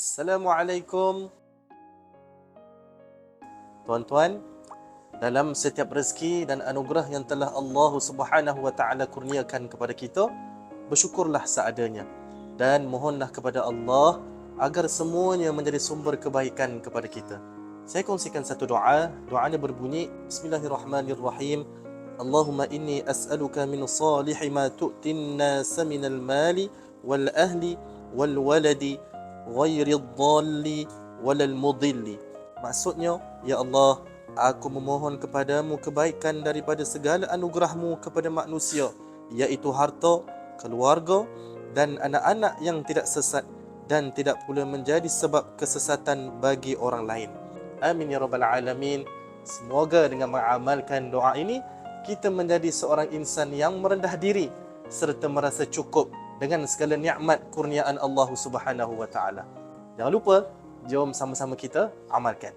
Assalamualaikum. Tuan-tuan, dalam setiap rezeki dan anugerah yang telah Allah Subhanahu wa taala kurniakan kepada kita, bersyukurlah seadanya dan mohonlah kepada Allah agar semuanya menjadi sumber kebaikan kepada kita. Saya kongsikan satu doa. Doanya berbunyi Bismillahirrahmanirrahim. Allahumma inni as'aluka min salihi ma tu'tin nas min al-mali wal ahli wal waladi ghairi dhalli walal mudilli. Maksudnya, Ya Allah, aku memohon kepadamu kebaikan daripada segala anugerahmu kepada manusia, iaitu harta, keluarga dan anak-anak yang tidak sesat dan tidak pula menjadi sebab kesesatan bagi orang lain. Amin ya rabbal alamin. Semoga dengan mengamalkan doa ini kita menjadi seorang insan yang merendah diri serta merasa cukup dengan segala nikmat kurniaan Allah Subhanahu wa taala. Jangan lupa jom sama-sama kita amalkan.